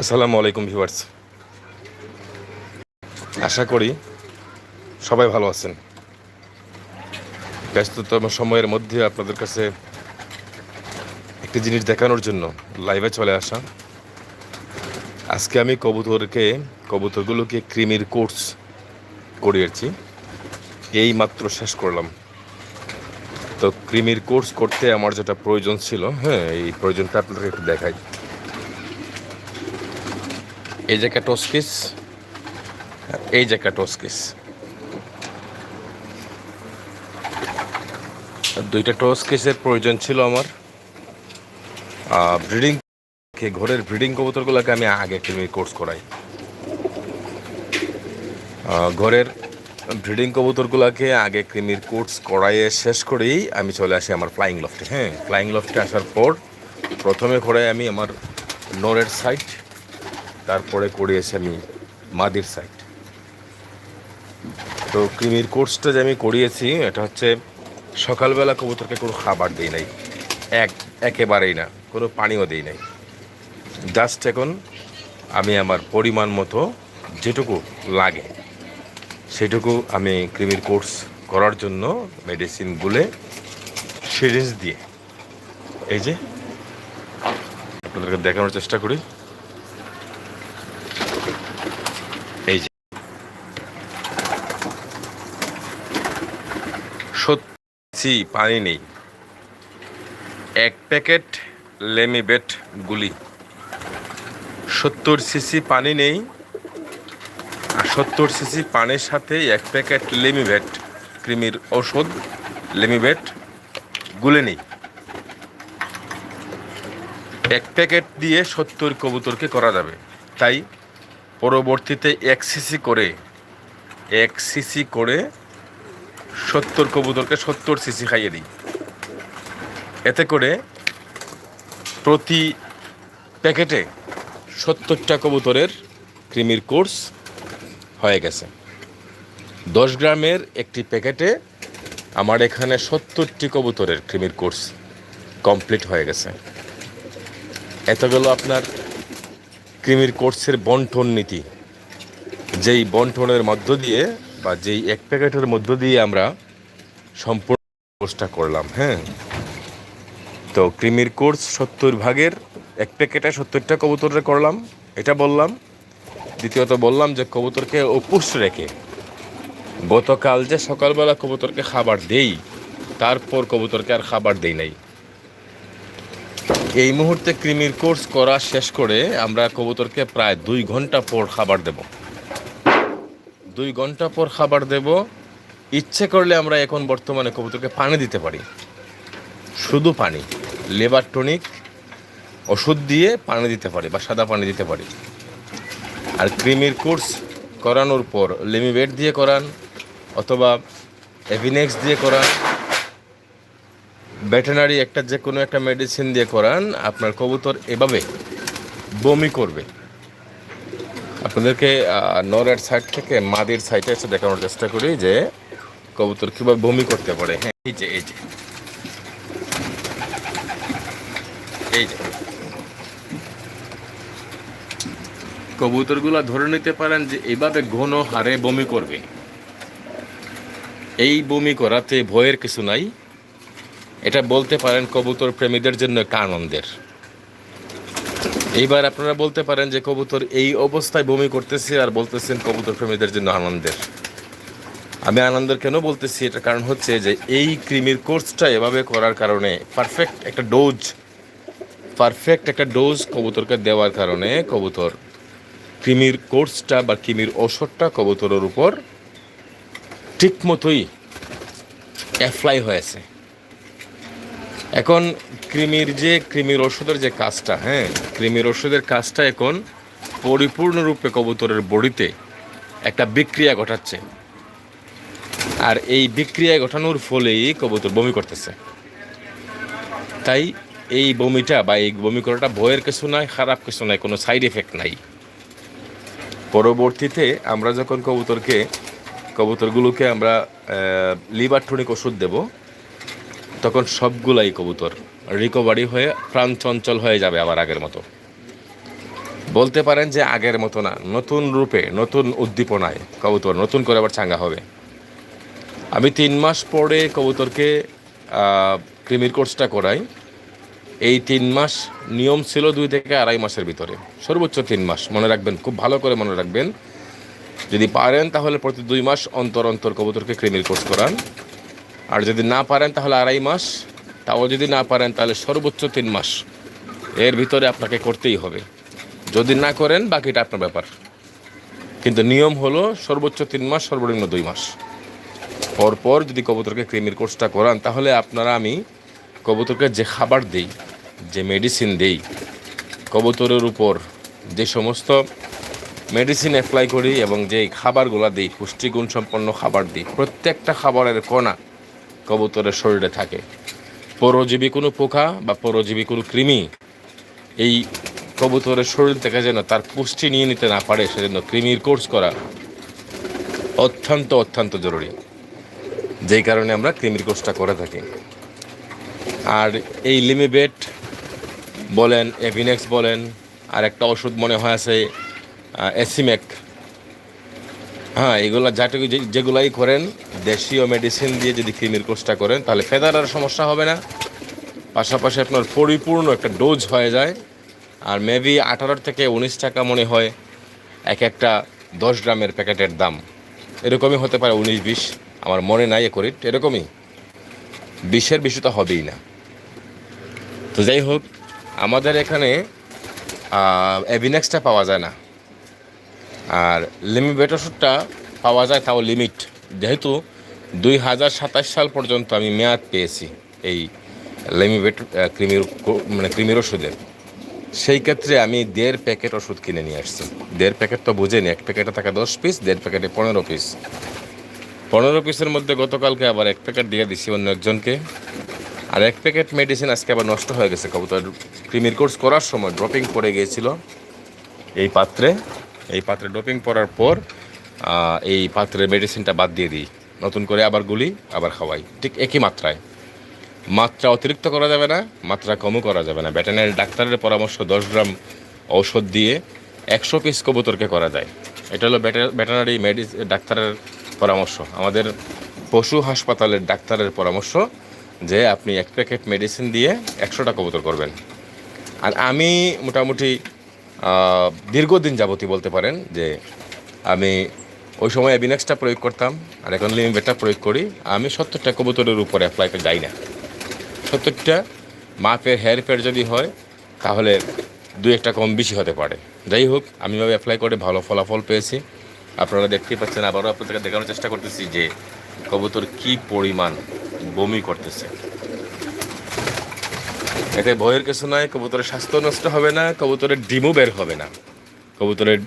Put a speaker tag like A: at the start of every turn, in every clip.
A: আসসালামু আলাইকুম ভিউয়ার্স। আশা করি সবাই ভালো আছেন। ব্যস্ততম সময়ের মধ্যে আপনাদের কাছে একটি জিনিস দেখানোর জন্য লাইভে চলে আসা। আজকে আমি কবুতরকে, কবুতরগুলোকে ক্রিমির কোর্স করিয়েছি। এই মাত্র শেষ করলাম। তো ক্রিমির কোর্স করতে আমার যেটা প্রয়োজন ছিল হ্যাঁ এই প্রয়োজনটা আপনাদেরকে একটু দেখাই। এই যে ক্যাটোস্কিস এই যে ক্যাটোস্কিস দুইটা টোস্কিসের প্রয়োজন ছিল আমার। ব্রিডিং ঘরের ব্রিডিং কবুতরগুলোকে আমি আগে ক্রিমি কোর্স করাই। ঘরের ব্রিডিং কবুতরগুলোকে আগে ক্রিমির কোর্স করাইয়ে শেষ করেই আমি চলে আসি আমার ফ্লাইং লফটে হ্যাঁ ফ্লাইং লফটে আসার পর প্রথমে করাই আমি আমার নরের সাইড তারপরে করিয়েছি আমি মাদির সাইড তো ক্রিমির কোর্সটা যে আমি করিয়েছি, এটা হচ্ছে সকালবেলা কবুতরকে কোনো খাবার দিই নাই। এক, একেবারেই না, কোনো পানিও দিই নাই। জাস্ট এখন আমি আমার পরিমাণ মতো যেটুকু লাগে, সেটুকু আমি ক্রিমির কোর্স করার জন্য মেডিসিন গুলে সিরিঞ্জ দিয়ে, এই যে, আপনাদেরকে দেখানোর চেষ্টা করি এই যে সত্যি পানি নেই। এক প্যাকেট লেমিবেট গুলি। সত্তর সিসি পানি নেই আর সত্তর সিসি পানির সাথে এক প্যাকেট লেমিবেট ক্রিমির ওষুধ লেমিবেট গুলে নেই। এক প্যাকেট দিয়ে সত্তর কবুতরকে করা যাবে। তাই পরবর্তীতে এক সিসি করে, এক সিসি করে সত্তর কবুতরকে সত্তর সিসি খাইয়ে দিই। এতে করে প্রতি প্যাকেটে সত্তরটা কবুতরের ক্রিমির কোর্স হয়ে গেছে। দশ গ্রামের একটি প্যাকেটে আমার এখানে সত্তরটি কবুতরের ক্রিমির কোর্স কমপ্লিট হয়ে গেছে। এত গেল আপনার ক্রিমির কোর্সের বন্টন নীতি। যেই বন্টনের মধ্য দিয়ে বা যেই এক প্যাকেটের মধ্য দিয়ে আমরা সম্পূর্ণ কোর্সটা করলাম হ্যাঁ? তো ক্রিমির কোর্স সত্তর ভাগের, এক প্যাকেটে সত্তরটা কবুতরে করলাম, এটা বললাম। দ্বিতীয়ত বললাম যে কবুতরকে অপুষ রেখে গতকাল যে সকালবেলা কবুতরকে খাবার দেই, তারপর কবুতরকে আর খাবার দেই নাই। এই মুহূর্তে ক্রিমির কোর্স করা শেষ করে আমরা কবুতরকে প্রায় দুই ঘণ্টা পর খাবার দেব। দুই ঘণ্টা পর খাবার দেব। ইচ্ছে করলে আমরা এখন বর্তমানে কবুতরকে পানি দিতে পারি। শুধু পানি, লেবার টনিক, ওষুধ দিয়ে পানি দিতে পারি বা সাদা পানি দিতে পারি। আর ক্রিমির কোর্স করানোর পর লেমিবেট দিয়ে করান অথবা এভিনেক্স দিয়ে করান, ভেটেনারি একটা যে কোনো একটা মেডিসিন দিয়ে করান, আপনার কবুতর এভাবে বমি করবে। আপনাদেরকে নরের সাইড থেকে মাদির সাইডে এসে দেখানোর চেষ্টা করি যে কবুতর কীভাবে বমি করতে পারে। হ্যাঁ এই যে এই যে। এই যে। কবুতরগুলো ধরে নিতে পারেন যে এইভাবে ঘন হারে বমি করবে। এই বমি করাতে ভয়ের কিছু নাই। এটা বলতে পারেন কবুতর প্রেমীদের জন্য একটা আনন্দের। এইবার আপনারা বলতে পারেন যে কবুতর এই অবস্থায় বমি করতেছে আর বলতেছেন কবুতর প্রেমীদের জন্য আনন্দের। আমি আনন্দের কেন বলতেছি? এটা কারণ হচ্ছে যে এই ক্রিমির কোর্সটা এভাবে করার কারণে পারফেক্ট একটা ডোজ পারফেক্ট একটা ডোজ কবুতরকে দেওয়ার কারণে কবুতর ক্রিমির কোর্সটা বা ক্রিমির ওষুধটা কবুতরের উপর ঠিক মতোই অ্যাপ্লাই হয়েছে। এখন কৃমির যে কৃমির ওষুধের যে কাজটা হ্যাঁ কৃমির ওষুধের কাজটা এখন পরিপূর্ণরূপে কবুতরের বডিতে একটা বিক্রিয়া ঘটাচ্ছে। আর এই বিক্রিয়া ঘটানোর ফলেই কবুতর বমি করতেছে। তাই এই বমিটা বা এই বমি করাটা ভয়ের কিছু নাই, খারাপ কিছু নাই, কোনো সাইড এফেক্ট নাই। পরবর্তীতে আমরা যখন কবুতরকে, কবুতরগুলোকে আমরা লিভার টনিক ওষুধ দেব তখন সবগুলাই কবুতর রিকভারি হয়ে প্রাণ চঞ্চল হয়ে যাবে আবার আগের মতো। বলতে পারেন যে আগের মতো না, নতুন রূপে, নতুন উদ্দীপনায় কবুতর নতুন করে আবার চাঙ্গা হবে। আমি তিন মাস পরে কবুতরকে ক্রিমির কোর্সটা করাই। এই তিন মাস নিয়ম ছিল দুই থেকে আড়াই মাসের ভিতরে। সর্বোচ্চ তিন মাস, মনে রাখবেন, খুব ভালো করে মনে রাখবেন। যদি পারেন তাহলে প্রতি দুই মাস অন্তর অন্তর কবুতরকে ক্রিমির কোর্স করান। আর যদি না পারেন তাহলে আড়াই মাস, তাও যদি না পারেন তাহলে সর্বোচ্চ তিন মাস। এর ভিতরে আপনাকে করতেই হবে। যদি না করেন, বাকিটা আপনার ব্যাপার। কিন্তু নিয়ম হলো সর্বোচ্চ তিন মাস, সর্বনিম্ন দুই মাস। পরপর যদি কবুতরকে কৃমির কোর্সটা করান, তাহলে আপনারা আমি কবুতরকে যে খাবার দেই, যে মেডিসিন দেই, কবুতরের উপর যে সমস্ত মেডিসিন অ্যাপ্লাই করি এবং যে খাবারগুলো দিই পুষ্টিগুণ সম্পন্ন খাবার দিই, প্রত্যেকটা খাবারের কণা কবুতরের শরীরে থাকে। পরজীবী কোনো পোকা বা পরজীবী কোনো কৃমি এই কবুতরের শরীর থেকে যেন তার পুষ্টি নিয়ে নিতে না পারে, সেজন্য কৃমির কোর্স করা অত্যন্ত অত্যন্ত জরুরি। যেই কারণে আমরা কৃমির কোর্সটা করে থাকি। আর এই লিমিবেট বলেন, এভিনেক্স বলেন আর একটা ওষুধ মনে হয় আছে এসিমেক। হ্যাঁ এগুলো যাটুকু যেগুলাই করেন, দেশীয় মেডিসিন দিয়ে যদি কৃমির কোর্সটা করেন, তাহলে ফেদারার সমস্যা হবে না। পাশাপাশি আপনার পরিপূর্ণ একটা ডোজ হয়ে যায়, আর মেবি আঠারো থেকে উনিশ টাকা মনে হয় এক একটা দশ গ্রামের প্যাকেটের দাম। এরকমই হতে পারে উনিশ, বিশ, আমার মনে নাই এ করিট, এরকমই। বিশের বেশি তো হবেই না। তো যাই হোক, আমাদের এখানে অ্যাভিনেক্সটা পাওয়া যায় না। আর লিমিবেট ওষুধটা পাওয়া যায় তাও লিমিট যেহেতু দুই হাজার সাতাশ সাল পর্যন্ত আমি মেয়াদ পেয়েছি এই লিমিবেট ক্রিমির মানে ক্রিমির ওষুধের। সেই ক্ষেত্রে আমি দেড় প্যাকেট ওষুধ কিনে নিয়ে আসছি। দেড় প্যাকেট তো বুঝেনি, এক প্যাকেটে থাকে দশ পিস দেড় প্যাকেটে পনেরো পিস পনেরো পিসের মধ্যে গতকালকে আবার এক প্যাকেট দিয়ে দিছি অন্য একজনকে। আর এক প্যাকেট মেডিসিন আজকে আবার নষ্ট হয়ে গেছে। কবুতর ক্রিমির কোর্স করার সময় ড্রপিং পড়ে গিয়েছিল এই পাত্রে। এই পাত্রে ড্রপিং পড়ার পর এই পাত্রের মেডিসিনটা বাদ দিয়ে দিই। নতুন করে আবার গুলি, আবার খাওয়াই। ঠিক একই মাত্রায়। মাত্রা অতিরিক্ত করা যাবে না, মাত্রা কমও করা যাবে না। ভেটেনারি ডাক্তারের পরামর্শ দশ গ্রাম ঔষধ দিয়ে একশো পিস কবুতরকে করা যায়। এটা হলো ভেটেনারি মেডি ডাক্তারের পরামর্শ। আমাদের পশু হাসপাতালের ডাক্তারের পরামর্শ যে আপনি এক প্যাকেট মেডিসিন দিয়ে একশোটা কবুতর করবেন। আর আমি মোটামুটি দীর্ঘদিন যাবতই বলতে পারেন যে আমি ওই সময় অ্যাবিনেক্সটা প্রয়োগ করতাম আর এখন লিমিবেটটা প্রয়োগ করি। আমি সত্তরটা কবুতরের উপরে অ্যাপ্লাই করে যাই না। সত্তরটা মাপের হেয়ার ফেয়ার যদি হয়, তাহলে দু একটা কম বেশি হতে পারে। যাই হোক, আমি ভাবে অ্যাপ্লাই করে ভালো ফলাফল পেয়েছি। আপনারা দেখতেই পাচ্ছেন, আবারও আপনাদেরকে দেখানোর চেষ্টা করতেছি যে কবুতর কি পরিমাণ বমি করতেছে। এতে ভয়ের কিছু নয় কবুতরের স্বাস্থ্য নষ্ট হবে না, কবুতরের ডিমও বের হবে না। কবুতরের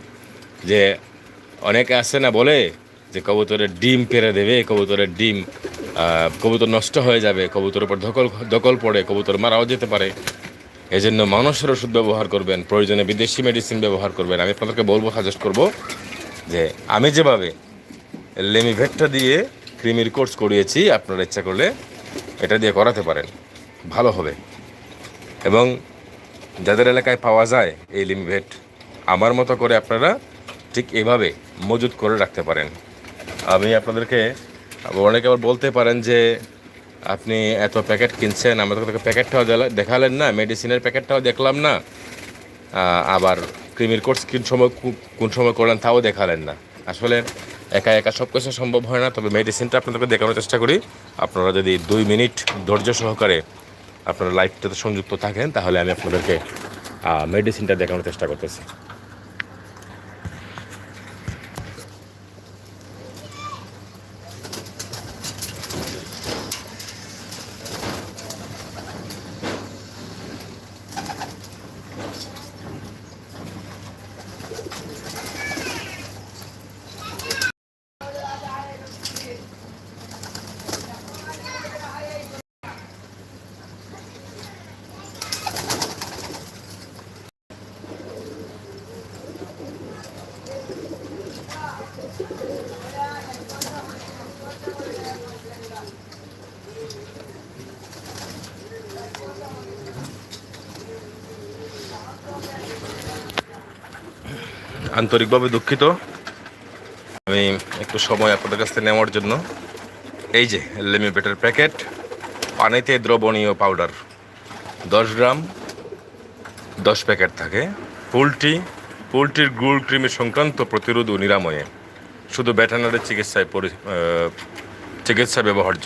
A: যে অনেকে আছে না বলে যে কবুতরের ডিম পেরে দেবে, কবুতরের ডিম কবুতর নষ্ট হয়ে যাবে, কবুতরের উপর দখল দখল পড়ে, কবুতর মারাও যেতে পারে। এই জন্য মানুষের ওষুধ ব্যবহার করবেন, প্রয়োজনে বিদেশি মেডিসিন ব্যবহার করবেন। আমি আপনাদেরকে বলব সাজেস্ট করব যে আমি যেভাবে লেমিভেটটা দিয়ে ক্রিমির কোর্স করিয়েছি, আপনারা ইচ্ছা করলে এটা দিয়ে করাতে পারেন। ভালো হবে। এবং যাদের এলাকায় পাওয়া যায় এই লিমভেট, আমার মতো করে আপনারা ঠিক এভাবে মজুত করে রাখতে পারেন। আমি আপনাদেরকে, অনেকে আবার বলতে পারেন যে, আপনি এত প্যাকেট কিনছেন আমাদেরকে প্যাকেটটাও দেখালেন না, মেডিসিনের প্যাকেটটাও দেখলাম না আবার ক্রিমির কোর্স কোন সময় কোন সময় করলেন তাও দেখালেন না। আসলে একা একা সব কিছু সম্ভব হয় না, তবে মেডিসিনটা আপনাদেরকে দেখানোর চেষ্টা করি। আপনারা যদি দুই মিনিট ধৈর্য সহকারে আপনারা লাইফটাতে সংযুক্ত থাকেন তাহলে আমি আপনাদেরকে মেডিসিনটা দেখানোর চেষ্টা করতেছি। আন্তরিকভাবে দুঃখিত। আমি একটু সময় আপনাদের কাছ থেকে নেওয়ার জন্য। এই যে লিমিটেড প্যাকেট, পানিতে দ্রবণীয় পাউডার। দশ গ্রাম, দশ প্যাকেট থাকে। পোলট্রি পোলট্রির গুল কৃমি সংক্রান্ত প্রতিরোধ ও নিরাময়ে। শুধু ভেটেনারির চিকিৎসায় পরি চিকিৎসা ব্যবহার্য।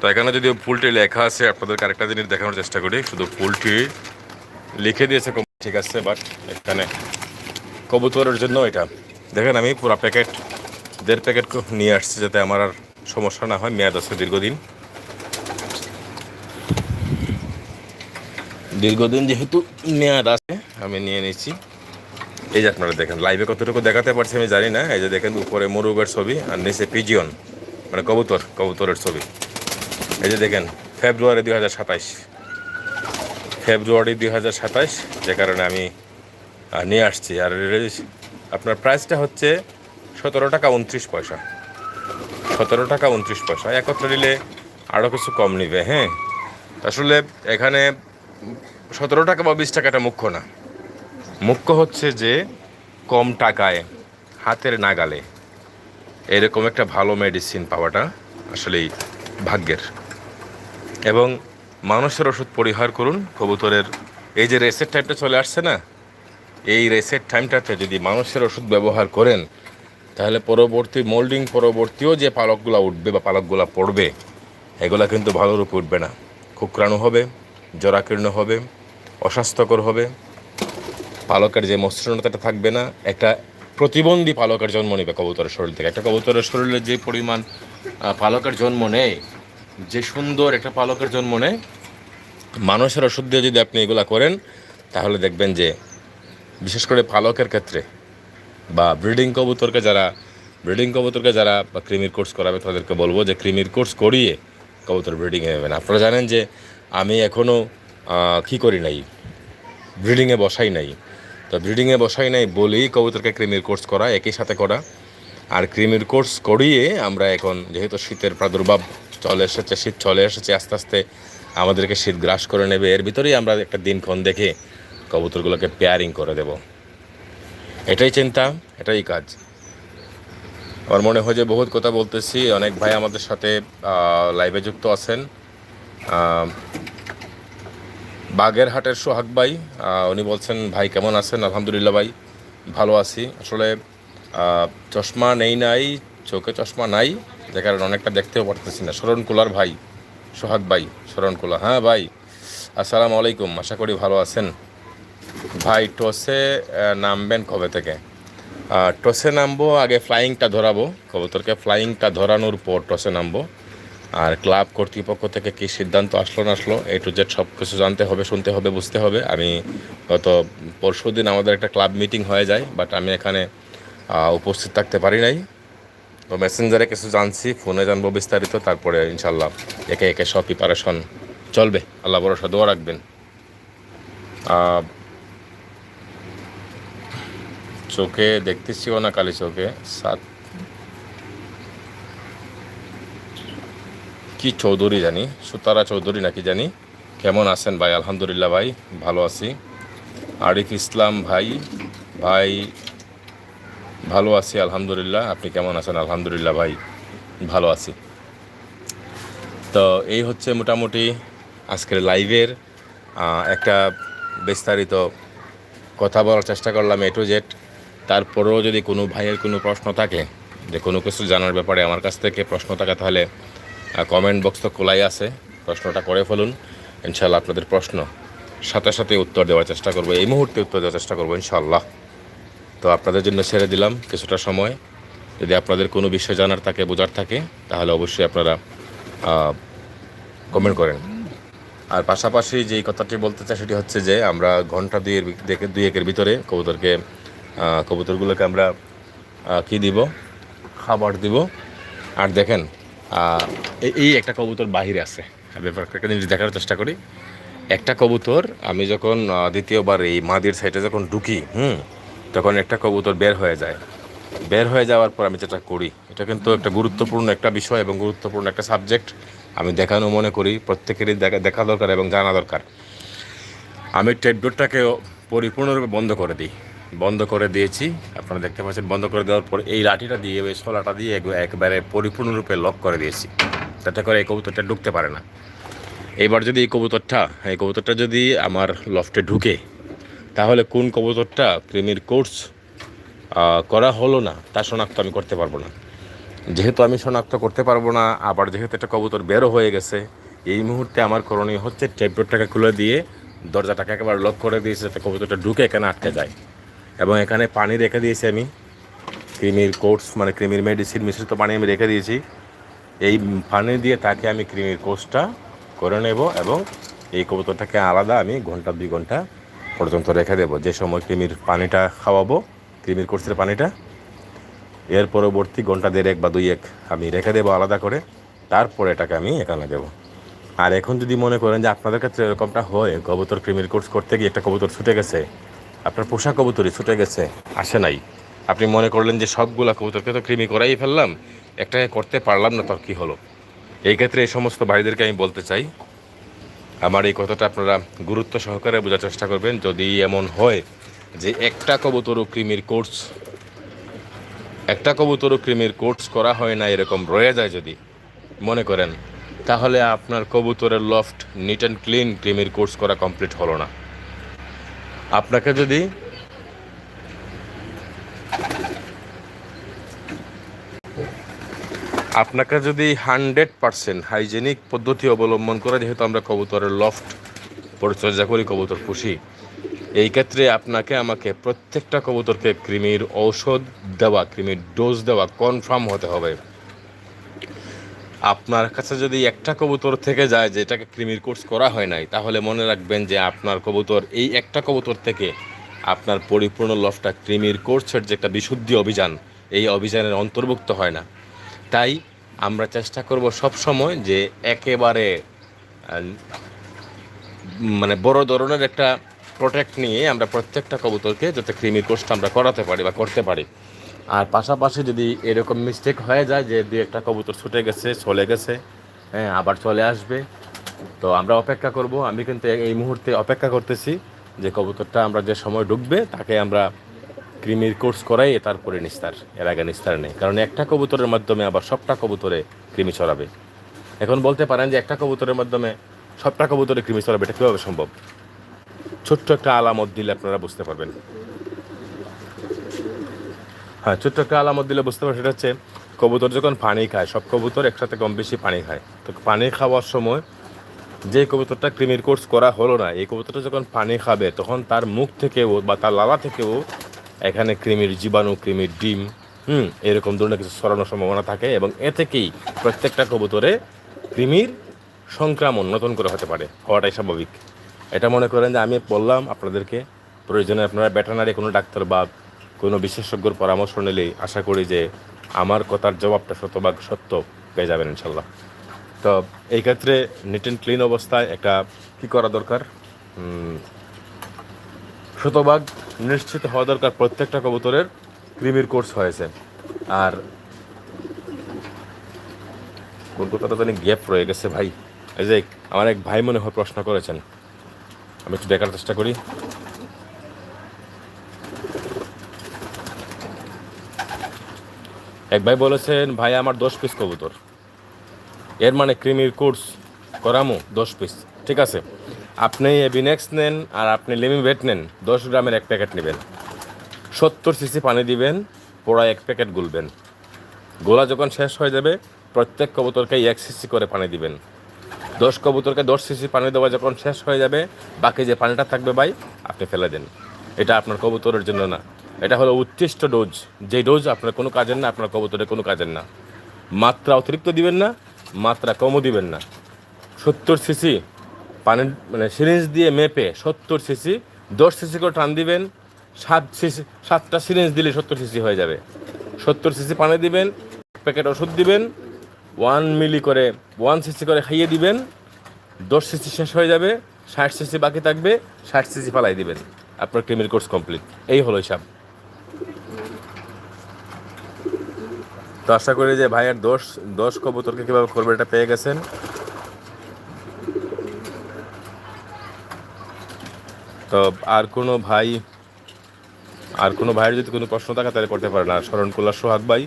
A: তো এখানে যদি পোলট্রি লেখা আছে, আপনাদেরকে আরেকটা জিনিস দেখানোর চেষ্টা করি। শুধু পোলট্রি লিখে দিয়েছে, ঠিক আছে বাট এখানে কবুতরের জন্য এটা। দেখেন আমি পুরো প্যাকেট দেড় প্যাকেট নিয়ে আসছি যাতে আমার আর সমস্যা না হয়, মেয়াদ আছে দীর্ঘদিন। দীর্ঘদিন যেহেতু মেয়াদ আছে, আমি নিয়ে নিচ্ছি। এই যে আপনারা দেখেন লাইভে কতটুকু দেখাতে পারছি আমি জানি না। এই যে দেখেন, উপরে মোরগের ছবি আর নিচে পিজিয়ন মানে কবুতর, কবুতরের ছবি। এই যে দেখেন ফেব্রুয়ারি দুই হাজার সাতাইশ। ফেব্রুয়ারি দুই হাজার সাতাইশ, যে কারণে আমি নিয়ে আসছি। আর আপনার প্রাইসটা হচ্ছে সতেরো টাকা উনত্রিশ পয়সা। সতেরো টাকা উনত্রিশ পয়সা। একত্রে নিলে আরও কিছু কম নিবে হ্যাঁ? আসলে এখানে সতেরো টাকা বা বিশ টাকাটা মুখ্য না। মুখ্য হচ্ছে যে কম টাকায় হাতের নাগালে এরকম একটা ভালো মেডিসিন পাওয়াটা আসলেই ভাগ্যের। এবং মানুষের ওষুধ পরিহার করুন। কবুতরের এই যে রেসের টাইপটা চলে আসছে না? এই রেসের টাইমটাতে যদি মানুষের ওষুধ ব্যবহার করেন, তাহলে পরবর্তী মোল্ডিং পরবর্তীও যে পালকগুলো উঠবে বা পালকগুলো পড়বে, এগুলা কিন্তু ভালো রূপে উঠবে না। কুকরানো হবে, জরাকীর্ণ হবে, অস্বাস্থ্যকর হবে। পালকের যে মসৃণতাটা থাকবে না, একটা প্রতিবন্ধী পালকের জন্ম নেবে কবুতরের শরীর থেকে। একটা কবুতরের শরীরে যে পরিমাণ পালকের জন্ম নেয়, যে সুন্দর একটা পালকের জন্ম নেয়, মানুষের ওষুধ দিয়ে যদি আপনি এগুলা করেন, তাহলে দেখবেন যে বিশেষ করে পালকের ক্ষেত্রে বা ব্রিডিং কবুতরকে যারা, ব্রিডিং কবুতরকে যারা বা ক্রিমির কোর্স করাবে তাদেরকে বলব যে ক্রিমির কোর্স করিয়ে কবুতর ব্রিডিংয়ে নেবেন। আপনারা জানেন যে আমি এখনও কী করি নাই? ব্রিডিংয়ে বসাই নাই। তো ব্রিডিংয়ে বসাই নাই বলেই কবুতরকে ক্রিমির কোর্স করা, একই সাথে করা। আর ক্রিমির কোর্স করিয়ে আমরা এখন যেহেতু শীতের প্রাদুর্ভাব চলে এসেছে, শীত চলে এসেছে, আস্তে আস্তে আমাদেরকে শীত গ্রাস করে নেবে। এর ভিতরেই আমরা একটা দিনক্ষণ দেখে কবুতরগুলোকে পেয়ারিং করে দেব। এটাই চিন্তা, এটাই কাজ। আমার মনে হয় যে বহুত কথা বলতেছি, অনেক ভাই আমাদের সাথে লাইভে যুক্ত আছেন। বাগেরহাটের সোহাগ ভাই উনি বলছেন, ভাই, কেমন আছেন? আলহামদুলিল্লাহ ভাই, ভালো আছি। আসলে চশমা নেই নাই, চোখে চশমা নাই, যে কারণে অনেকটা দেখতেও পারতেছি না। শরণ কুলার ভাই, সোহাগ ভাই শরণ কুলা হ্যাঁ ভাই, আসসালামু আলাইকুম, আশা করি ভালো আছেন। ভাই, টসে নামবেন কবে থেকে? টসে নামবো, আগে ফ্লাইংটা ধরাবো। কবুতরকে ফ্লাইংটা ধরানোর পর টসে নামবো। আর ক্লাব কর্তৃপক্ষ থেকে কী সিদ্ধান্ত আসলো না আসলো এ টু জেড সব কিছু জানতে হবে, শুনতে হবে, বুঝতে হবে। আমি গত পরশু দিন আমাদের একটা ক্লাব মিটিং হয়ে যায়, বাট আমি এখানে উপস্থিত থাকতে পারি নাই। তো মেসেঞ্জারে কিছু জানছি, ফোনে জানব বিস্তারিত, তারপরে ইনশাল্লাহ একে একে সব প্রিপারেশন চলবে। আল্লাহ ভরসা, দোয়া রাখবেন। চোখে দেখতেছিও না কালি চোখে। সাত। কি চৌধুরী জানি? সুতারা চৌধুরী নাকি জানি? কেমন আছেন ভাই? আলহামদুলিল্লাহ ভাই, ভালো আছি। আরিফ ইসলাম ভাই ভাই, ভালো আছি, আলহামদুলিল্লাহ। আপনি কেমন আছেন? আলহামদুলিল্লাহ ভাই, ভালো আছি। তো এই হচ্ছে মোটামুটি আজকের লাইভের একটা বিস্তারিত কথা বলার চেষ্টা করলাম এ টু জেড। তারপরেও যদি কোনো ভাইয়ের কোনো প্রশ্ন থাকে, যে কোনো কিছু জানার ব্যাপারে আমার কাছ থেকে প্রশ্ন থাকে, তাহলে কমেন্ট বক্স তো খোলাই আছে। প্রশ্নটা করে ফেলুন। ইনশাল্লাহ আপনাদের প্রশ্ন সাথে সাথে উত্তর দেওয়ার চেষ্টা করব। এই মুহূর্তে উত্তর দেওয়ার চেষ্টা করব ইনশাল্লাহ তো আপনাদের জন্য ছেড়ে দিলাম কিছুটা সময়। যদি আপনাদের কোনো বিষয় জানার থাকে, বোঝার থাকে, তাহলে অবশ্যই আপনারা কমেন্ট করেন। আর পাশাপাশি যেই কথাটি বলতে চাই, সেটি হচ্ছে যে, আমরা ঘণ্টা দুই একের ভিতরে কবুতরকে কবুতরগুলোকে আমরা কি দিব? খাবার দিব। আর দেখেন এই- একটা কবুতর বাহিরে আছে। ব্যাপারটা জিনিস দেখার চেষ্টা করি। একটা কবুতর, আমি যখন দ্বিতীয়বার এই মাদির সাইডে যখন ঢুকি, হুম, তখন একটা কবুতর বের হয়ে যায়। বের হয়ে যাওয়ার পর আমি যেটা করি, এটা কিন্তু একটা গুরুত্বপূর্ণ একটা বিষয় এবং গুরুত্বপূর্ণ একটা সাবজেক্ট আমি দেখানো মনে করি, প্রত্যেকেরই দেখা দেখা দরকার এবং জানা দরকার। আমি টেডডোরটাকে পরিপূর্ণরূপে বন্ধ করে দিই। বন্ধ করে দিয়েছি। আপনারা দেখতে পাচ্ছেন, বন্ধ করে দেওয়ার পর এই লাঠিটা দিয়ে ওই শোলাটা দিয়ে একবারে পরিপূর্ণরূপে লক করে দিয়েছি। যাতে করে এই কবুতরটা ঢুকতে পারে না। এবার যদি এই কবুতরটা এই কবুতরটা যদি আমার লফটে ঢুকে, তাহলে কোন কবুতরটা ক্রিমির কোর্স করা হলো না, তা শনাক্ত আমি করতে পারব না। যেহেতু আমি শনাক্ত করতে পারব না, আবার যেহেতু একটা কবুতর বেরো হয়ে গেছে, এই মুহূর্তে আমার করণীয় হচ্ছে টেপডোরটাকে খুলে দিয়ে দরজাটাকে একেবারে লক করে দিয়েছে, যাতে কবুতরটা ঢুকে এখানে আটকে যায়। এবং এখানে পানি রেখে দিয়েছি আমি। ক্রিমির কোর্স মানে ক্রিমির মেডিসিন মিশ্রিত পানি আমি রেখে দিয়েছি। এই পানি দিয়ে তাকে আমি ক্রিমির কোর্সটা করে নেব এবং এই কবুতরটাকে আলাদা আমি ঘণ্টা দুই ঘণ্টা পর্যন্ত রেখে দেবো। যে সময় ক্রিমির পানিটা খাওয়াবো, ক্রিমির কোর্সের পানিটা, এর পরবর্তী ঘণ্টা দেড় এক বা দুই এক আমি রেখে দেবো আলাদা করে। তারপরে এটাকে আমি এখানে দেবো। আর এখন যদি মনে করেন যে আপনাদের ক্ষেত্রে এরকমটা হয়, কবুতর ক্রিমির কোর্স করতে গিয়ে একটা কবুতর ছুটে গেছে আপনার পোষা কবুতরই ছুটে গেছে, আসে নাই। আপনি মনে করলেন যে সবগুলা কবুতরকে তো কৃমি করাই ফেললাম একটাকে করতে পারলাম না, তোর কী হলো? এই ক্ষেত্রে এই সমস্ত ভাইদেরকে আমি বলতে চাই, আমার এই কথাটা আপনারা গুরুত্ব সহকারে বোঝার চেষ্টা করবেন। যদি এমন হয় যে একটা কবুতরও কৃমির কোর্স একটা কবুতরও কৃমির কোর্স করা হয় না, এরকম রয়ে যায় যদি, মনে করেন, তাহলে আপনার কবুতরের লফট নিট অ্যান্ড ক্লিন ক্রিমির কোর্স করা কমপ্লিট হলো না। আপনাকে যদি আপনাকে যদি হান্ড্রেড পারসেন্ট হাইজেনিক পদ্ধতি অবলম্বন করে, যেহেতু আমরা কবুতরের লফট পরিচর্যা করি, কবুতর পুষি, এই ক্ষেত্রে আপনাকে আমাকে প্রত্যেকটা কবুতরকে কৃমির ঔষধ দেওয়া কৃমির ডোজ দেওয়া কনফার্ম হতে হবে। আপনার কাছে যদি একটা কবুতর থেকে যায় যে এটাকে কৃমির কোর্স করা হয় নাই, তাহলে মনে রাখবেন যে আপনার কবুতর, এই একটা কবুতর থেকে আপনার পরিপূর্ণ লফটা কৃমির কোর্সের যে একটা বিশুদ্ধি অভিযান, এই অভিযানের অন্তর্ভুক্ত হয় না। তাই আমরা চেষ্টা করব সব সময় যে একেবারে মানে বড় ধরনের একটা প্রোটেক্ট নিয়ে আমরা প্রত্যেকটা কবুতরকে যাতে কৃমির কোর্সটা আমরা করাতে পারি বা করতে পারি। আর পাশাপাশি যদি এরকম মিস্টেক হয়ে যায় যে দু একটা কবুতর ছুটে গেছে, চলে গেছে হ্যাঁ আবার চলে আসবে, তো আমরা অপেক্ষা করব। আমি কিন্তু এই মুহূর্তে অপেক্ষা করতেছি যে কবুতরটা আমরা যে সময় ঢুকবে তাকে আমরা কৃমির কোর্স করাই তারপরে নিস্তার, এর আগে নিস্তার নেই। কারণ একটা কবুতরের মাধ্যমে আবার সবটা কবুতরে কৃমি ছড়াবে। এখন বলতে পারেন যে একটা কবুতরের মাধ্যমে সবটা কবুতরে কৃমি ছড়াবে, এটা কীভাবে সম্ভব? ছোট্ট একটা আলামত দিলে আপনারা বুঝতে পারবেন। হ্যাঁ ছোট্ট একটা আলামত দিলে বুঝতে পারবেন সেটা হচ্ছে কবুতর যখন পানি খায়, সব কবুতর একসাথে কম বেশি পানি খায়। তো পানি খাওয়ার সময় যে কবুতরটা ক্রিমির কোর্স করা হলো না, এই কবুতরটা যখন পানি খাবে, তখন তার মুখ থেকেও বা তার লালা থেকেও এখানে কৃমির জীবাণু, কৃমির ডিম, হুম, এরকম ধরনের কিছু ছড়ানোর সম্ভাবনা থাকে এবং এ থেকেই প্রত্যেকটা কবুতরে কৃমির সংক্রমণ নতুন করে হতে পারে, হওয়াটাই স্বাভাবিক। এটা মনে করেন যে আমি বললাম আপনাদেরকে, প্রয়োজনে আপনারা ভেটেনারি কোনো ডাক্তার বা কোনো বিশেষজ্ঞর পরামর্শ নিলেই আশা করি যে আমার কথার জবাবটা শতভাগ সত্য পেয়ে যাবেন ইনশাল্লাহ। তো এই ক্ষেত্রে নিট অ্যান্ড ক্লিন অবস্থায় একটা কী করা দরকার? শতভাগ নিশ্চিত হওয়া দরকার প্রত্যেকটা কবুতরের ক্রিমির কোর্স হয়েছে। আর কোন কথাটা গ্যাপ রয়ে গেছে ভাই। এই যে আমার এক ভাই মনে হয় প্রশ্ন করেছেন। আমি একটু দেখার চেষ্টা করি। এক ভাই বলেছেন, ভাই, আমার দশ পিস কবুতর। এর মানে ক্রিমির কোর্স করামো, দশ পিস ঠিক আছে? আপনি এবিনেক্স নেন আর আপনি লিমিভেট নেন, দশ গ্রামের এক প্যাকেট নেবেন। সত্তর সিসি পানি দিবেন পোড়া এক প্যাকেট গুলবেন। গোলা যখন শেষ হয়ে যাবে, প্রত্যেক কবুতরকে এক সিসি করে পানি দিবেন। দশ কবুতরকে দশ সিসি পানি দেওয়া যখন শেষ হয়ে যাবে, বাকি যে পানিটা থাকবে ভাই, আপনি ফেলে দেন। এটা আপনার কবুতরের জন্য না। এটা হলো উৎকৃষ্ট ডোজ। যে ডোজ আপনার কোনো কাজের না, আপনার কবুতরের কোনো কাজের না। মাত্রা অতিরিক্ত দিবেন না, মাত্রা কমও দিবেন না। সত্তর সিসি পানির মানে সিরিঞ্জ দিয়ে মেপে সত্তর সিসি দশ সিসি করে টান দিবেন, সাত সিসি সাতটা সিরিঞ্জ দিলে সত্তর সিসি হয়ে যাবে। সত্তর সিসি পানি দিবেন, প্যাকেট ওষুধ দিবেন ওয়ান মিলি করে ওয়ান সিসি করে খাইয়ে দিবেন, দশ সিসি শেষ হয়ে যাবে, ষাট সিসি বাকি থাকবে, ষাট সিসি পালাই দিবেন। আপনার ক্রিমির কোর্স কমপ্লিট এই হলো হিসাব। তো আশা করি যে ভাইয়ের দোষ দোষ কবুতরকে কীভাবে করবে এটা পেয়ে গেছেন। তো আর কোনো ভাই, আর কোনো ভাইয়ের যদি কোনো প্রশ্ন থাকে তাহলে করতে পারেন। আর শরণকুল্লা সোহাগ ভাই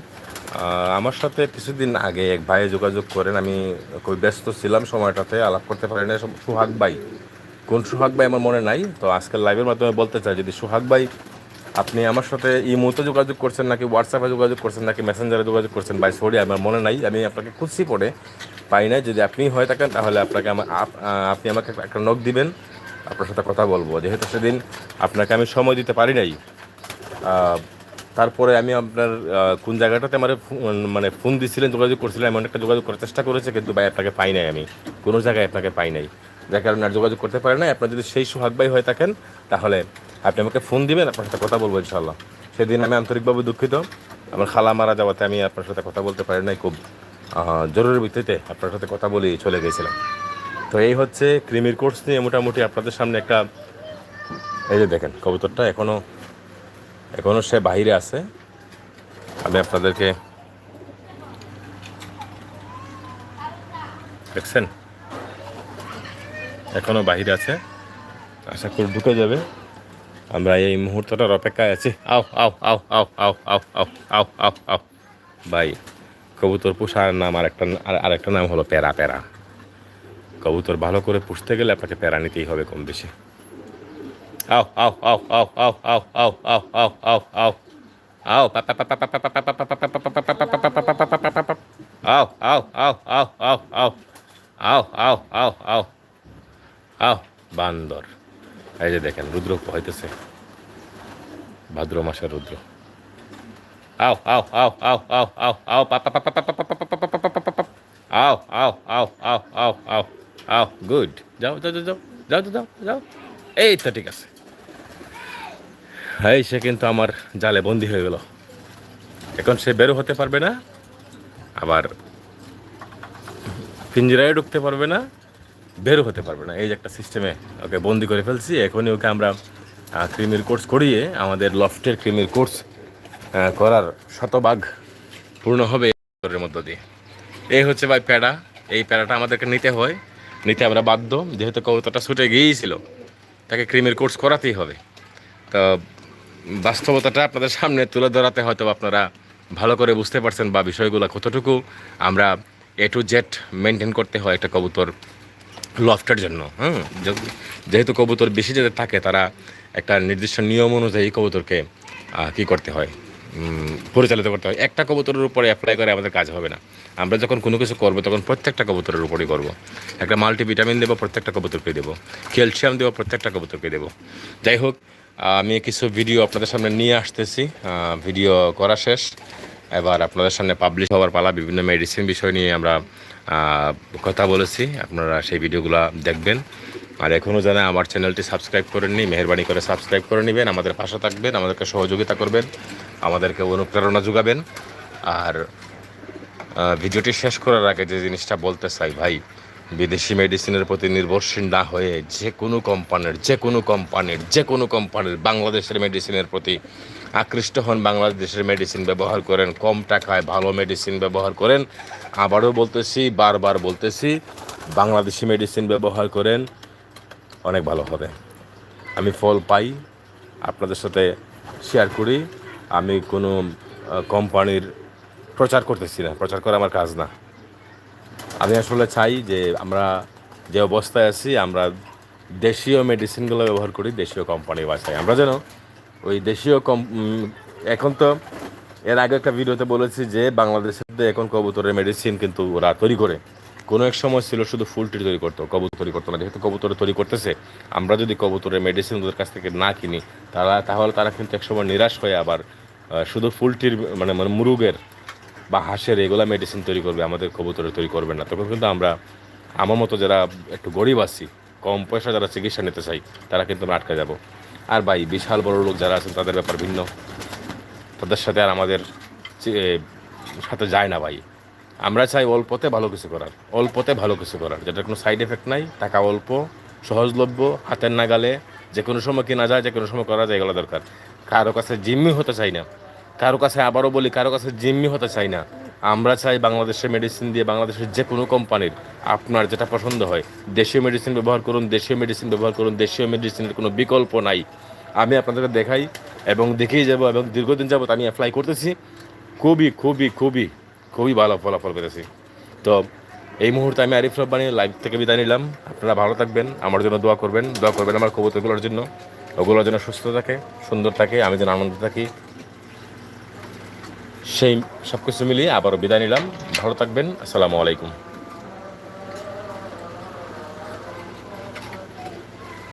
A: আমার সাথে কিছুদিন আগে এক ভাই যোগাযোগ করেন, আমি খুবই ব্যস্ত ছিলাম সময়টাতে, আলাপ করতে পারি না সোহাগ ভাই, কোন সোহাগ ভাই আমার মনে নাই, তো আজকের লাইভের মাধ্যমে বলতে চাই, যদি সোহাগ ভাই আপনি আমার সাথে ইমোতে যোগাযোগ করছেন নাকি হোয়াটসঅ্যাপে যোগাযোগ করছেন নাকি মেসেঞ্জারে যোগাযোগ করছেন ভাই সরি আমার মনে নাই। আমি আপনাকে খুঁজছি পড়ে পাই নাই। যদি আপনি হয়ে থাকেন, তাহলে আপনাকে আমার আপনি আমাকে একটা নখ দিবেন। আপনার সাথে কথা বলব। যেহেতু সেদিন আপনাকে আমি সময় দিতে পারি নাই তারপরে আমি আপনার কোন জায়গাটাতে আমার মানে ফোন দিছিলেন, যোগাযোগ করছিলেন এমন একটা যোগাযোগ করার চেষ্টা করেছে, কিন্তু ভাই আপনাকে পাই নাই আমি। কোনো জায়গায় আপনাকে পাই নাই। যার কারণে আর যোগাযোগ করতে পারে নাই। আপনার যদি সেই সোহাগ ভাই হয়ে থাকেন, তাহলে আপনি আমাকে ফোন দিবেন, আপনার সাথে কথা বলব ইনশাল্লাহ সেদিন আমি আন্তরিকভাবে দুঃখিত। আমার খালা মারা যাওয়াতে আমি আপনার সাথে কথা বলতে পারি নাই খুব জরুরি ভিত্তিতে আপনার সাথে কথা বলি, চলে গেছিলাম। তো এই হচ্ছে ক্রিমির কোর্স নিয়ে মোটামুটি আপনাদের সামনে একটা, এই যে দেখেন কবুতরটা এখনও এখনও সে বাহিরে আছে। আমি আপনাদেরকে, দেখছেন? এখনও বাহিরে আছে। আশা করি ঢুকে যাবে। আমরা এই মুহূর্তটার অপেক্ষায় আছি আও আও আও আও আও আও আও আও আও আও ভাই কবুতর পোষার নাম আর একটা আর একটা নাম হলো প্যারা প্যারা কবুতর ভালো করে পুষতে গেলে আপনাকে প্যারা নিতেই হবে কম বেশি আও আও আও আও আও আও আও আও আও আও আও। আও আও আও আও আও আও আও আও আও আও আও বান্দর এই যে দেখেন রুদ্র হইতেছে ভাদ্র মাসের রুদ্র আও আও আও আও আও আও আও। আও আও আও আও আও আও আও গুড যাও যাও যাও যাও যাও যাও যাও এই তো ঠিক আছে এই সে কিন্তু আমার জালে বন্দি হয়ে গেল এখন সে বেরো হতে পারবে না আবার পিঞ্জরায় ঢুকতে পারবে না বেরো হতে পারবে না। এই যে একটা সিস্টেমে ওকে বন্দি করে ফেলছি। এখনই ওকে আমরা ক্রিমির কোর্স করিয়ে আমাদের লফটের ক্রিমির কোর্স করার শতভাগ পূর্ণ হবে মধ্য দিয়ে। এই হচ্ছে ভাই প্যাডা এই প্যাডাটা আমাদেরকে নিতে হয়। নিতে আমরা বাধ্য। যেহেতু কবুতরটা ছুটে গিয়েছিল, তাকে ক্রিমের কোর্স করাতেই হবে। তো বাস্তবতাটা আপনাদের সামনে তুলে ধরাতে হয়তো আপনারা ভালো করে বুঝতে পারছেন বা বিষয়গুলো কতটুকু আমরা এ টু জেড মেনটেন করতে হয় একটা কবুতর লফটের জন্য হ্যাঁ যেহেতু কবুতর বেশি যাদের থাকে, তারা একটা নির্দিষ্ট নিয়ম অনুযায়ী কবুতরকে কী করতে হয়? পরিচালিত করতে হয়। একটা কবুতরের উপরে অ্যাপ্লাই করে আমাদের কাজ হবে না। আমরা যখন কোনো কিছু করব, তখন প্রত্যেকটা কবুতরের উপরই করব। একটা মাল্টিভিটামিন দেবো, প্রত্যেকটা কবুতরকে দেবো। ক্যালসিয়াম দেবো, প্রত্যেকটা কবুতরকে দেবো। যাই হোক, আমি কিছু ভিডিও আপনাদের সামনে নিয়ে আসতেছি। ভিডিও করা শেষ। এবার আপনাদের সামনে পাবলিশ হওয়ার পালা বিভিন্ন মেডিসিন বিষয় নিয়ে আমরা কথা বলেছি, আপনারা সেই ভিডিওগুলো দেখবেন। আর এখনও জানা আমার চ্যানেলটি সাবস্ক্রাইব করেননি, মেহরবানি করে সাবস্ক্রাইব করে নেবেন, আমাদের পাশে থাকবেন, আমাদেরকে সহযোগিতা করবেন, আমাদেরকে অনুপ্রেরণা যোগাবেন। আর ভিডিওটি শেষ করার আগে যে জিনিসটা বলতে চাই, ভাই, বিদেশি মেডিসিনের প্রতি নির্ভরশীল না হয়ে যে কোনো কোম্পানির, যে কোনো কোম্পানির, যে কোনো কোম্পানির বাংলাদেশের মেডিসিনের প্রতি আকৃষ্ট হন বাংলাদেশের মেডিসিন ব্যবহার করেন, কম টাকায় ভালো মেডিসিন ব্যবহার করেন। আবারও বলতেছি, বারবার বলতেছি, বাংলাদেশি মেডিসিন ব্যবহার করেন, অনেক ভালো হবে। আমি ফল পাই, আপনাদের সাথে শেয়ার করি। আমি কোনো কোম্পানির প্রচার করতেছি না, প্রচার করা আমার কাজ না। আমি আসলে চাই যে আমরা যে অবস্থায় আছি, আমরা দেশীয় মেডিসিনগুলো ব্যবহার করি, দেশীয় কোম্পানি বাসায় আমরা যেন ওই দেশীয় কম এখন তো এর আগে একটা ভিডিওতে বলেছি যে বাংলাদেশের এখন কবুতরের মেডিসিন কিন্তু ওরা তৈরি করে। কোনো এক সময় ছিল শুধু ফুলটি তৈরি করতো, কবুতর তৈরি করতো না। যেহেতু কবুতরে তৈরি করতেছে, আমরা যদি কবুতরের মেডিসিন ওদের কাছ থেকে না কিনি, তারা তাহলে তারা কিন্তু একসময় নিরাশ হয়ে আবার শুধু ফুলটির মানে মানে মুরুগের বা হাঁসের এগুলা মেডিসিন তৈরি করবে, আমাদের কবুতরে তৈরি করবে না। তখন কিন্তু আমরা, আমার মতো যারা একটু গরিব আছি, কম পয়সা যারা চিকিৎসা নিতে চাই, তারা কিন্তু আমরা আটকে যাব। আর ভাই, বিশাল বড় লোক যারা আছেন, তাদের ব্যাপার ভিন্ন। তাদের সাথে আর আমাদের সাথে যায় না ভাই। আমরা চাই অল্পতে ভালো কিছু করার, অল্পতে ভালো কিছু করার। যেটা কোনো সাইড এফেক্ট নাই, টাকা অল্প, সহজলভ্য, হাতের নাগালে যে কোনো সময় কেনা যায় যে কোনো সময় করা যায়, এগুলো দরকার। কারও কাছে জিম্মি হতে চাই না। কারও কাছে আবারও বলি, কারও কাছে জিম্মি হতে চাই না। আমরা চাই বাংলাদেশের মেডিসিন দিয়ে বাংলাদেশের যে কোনো কোম্পানির আপনার যেটা পছন্দ হয়, দেশীয় মেডিসিন ব্যবহার করুন, দেশীয় মেডিসিন ব্যবহার করুন, দেশীয় মেডিসিনের কোনো বিকল্প নাই। আমি আপনাদেরকে দেখাই এবং দেখেই যাব এবং দীর্ঘদিন যাবত আমি অ্যাপ্লাই করতেছি। খুবই খুবই খুবই খুবই ভালো ফলাফল পেতেছি। তো এই মুহূর্তে আমি আরিফ রব্বানি লাইভ থেকে বিদায় নিলাম। আপনারা ভালো থাকবেন, আমার জন্য দোয়া করবেন। দোয়া করবেন আমার কবুতরগুলোর জন্য। ওগুলোর যেন সুস্থ থাকে, সুন্দর থাকে, আমি যেন আনন্দ থাকি। সেই সব কিছু মিলিয়ে আবারও বিদায় নিলাম। ভালো থাকবেন। আসসালামু আলাইকুম।